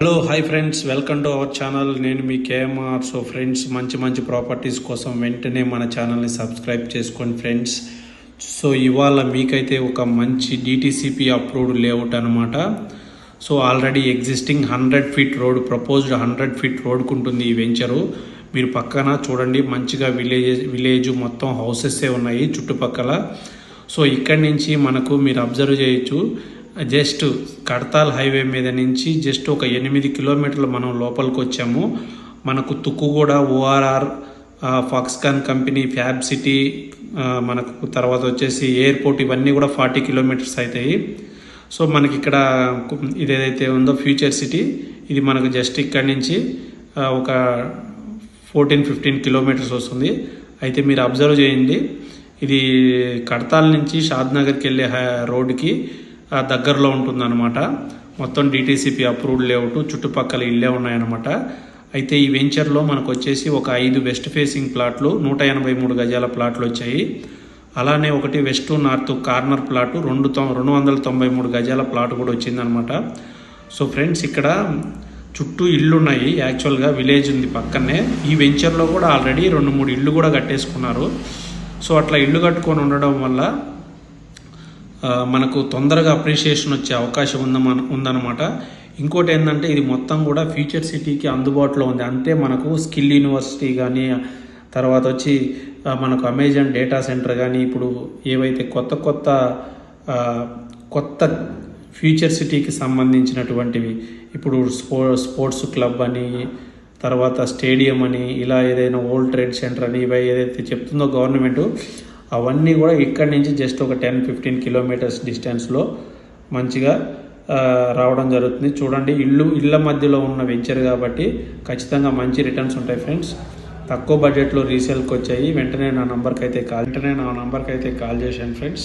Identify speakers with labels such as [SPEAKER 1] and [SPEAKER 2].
[SPEAKER 1] Hello hi friends welcome to our channel నేను మీ KMR so friends మంచి మంచి ప్రాపర్టీస్ కోసం వెంటనే మన ఛానల్ని సబ్స్క్రైబ్ చేసుకోండి ఫ్రెండ్స్ సో ఇవాళ మీకైతే ఒక మంచి డిటీసీపీ అప్రూవ్డ్ లేఅవుట్ అనమాట so already existing hundred feet road proposed hundred feet రోడ్కు ఉంటుంది ఈ వెంచరు మీరు పక్కన చూడండి మంచిగా విలేజ్ విలేజ్ మొత్తం హౌసెస్సే ఉన్నాయి చుట్టుపక్కల. సో ఇక్కడి నుంచి మనకు మీరు అబ్జర్వ్ చేయొచ్చు. జస్ట్ కడతాల్ హైవే మీద నుంచి జస్ట్ ఒక ఎనిమిది కిలోమీటర్లు మనం లోపలికి వచ్చాము. మనకు Tukkuguda ORR Foxconn company fab city మనకు తర్వాత వచ్చేసి ఎయిర్పోర్ట్ ఇవన్నీ కూడా ఫార్టీ కిలోమీటర్స్ అవుతాయి సో మనకి ఇక్కడ ఇదేదైతే ఉందో ఫ్యూచర్ సిటీ ఇది మనకు జస్ట్ ఇక్కడి నుంచి ఒక ఫోర్టీన్ ఫిఫ్టీన్ కిలోమీటర్స్ వస్తుంది. అయితే మీరు అబ్జర్వ్ చేయండి. ఇది కడతాల్ నుంచి షాద్నగర్కి వెళ్ళే రోడ్డుకి దగ్గరలో ఉంటుందన్నమాట. మొత్తం డిటీసీపీ అప్రూవ్డ్ లేఅవుట్ చుట్టుపక్కల ఇల్లే ఉన్నాయన్నమాట. అయితే ఈ వెంచర్లో మనకు వచ్చేసి ఒక ఐదు వెస్ట్ ఫేసింగ్ ప్లాట్లు నూట ఎనభై మూడు గజాల ప్లాట్లు వచ్చాయి అలానే ఒకటి వెస్ట్ నార్త్ కార్నర్ ప్లాటు రెండు తొ రెండు వందల తొంభై మూడు గజాల ప్లాట్ కూడా వచ్చిందనమాట సో ఫ్రెండ్స్ ఇక్కడ చుట్టూ ఇళ్ళు ఉన్నాయి యాక్చువల్గా విలేజ్ ఉంది పక్కనే. ఈ వెంచర్లో కూడా ఆల్రెడీ రెండు మూడు ఇళ్ళు కూడా కట్టేసుకున్నారు. సో అట్లా ఇల్లు కట్టుకొని ఉండడం వల్ల మనకు తొందరగా అప్రిషియేషన్ వచ్చే అవకాశం ఉందమ ఉందన్నమాట. ఇంకోటి ఏంటంటే ఇది మొత్తం కూడా ఫ్యూచర్ సిటీకి అందుబాటులో ఉంది. అంటే మనకు స్కిల్ యూనివర్సిటీ కానీ తర్వాత వచ్చి మనకు అమెజాన్ డేటా సెంటర్ కానీ ఇప్పుడు ఏవైతే కొత్త కొత్త కొత్త ఫ్యూచర్ సిటీకి సంబంధించినటువంటివి ఇప్పుడు స్పో స్పోర్ట్స్ క్లబ్ అని తర్వాత స్టేడియం అని ఇలా ఏదైనా ఓల్డ్ ట్రేడ్ సెంటర్ అని ఇవి ఏదైతే చెప్తుందో గవర్నమెంట్ అవన్నీ కూడా ఇక్కడి నుంచి జస్ట్ ఒక టెన్ ఫిఫ్టీన్ కిలోమీటర్స్ డిస్టెన్స్లో మంచిగా రావడం జరుగుతుంది. చూడండి ఇల్లు ఇళ్ళ మధ్యలో ఉన్న వెంచర్ కాబట్టి ఖచ్చితంగా మంచి రిటర్న్స్ ఉంటాయి ఫ్రెండ్స్. తక్కువ బడ్జెట్లో రీసేల్కి వచ్చాయి. వెంటనే నా నంబర్కి అయితే కాల్ వెంటనే నా నంబర్కి అయితే కాల్ చేశాను ఫ్రెండ్స్.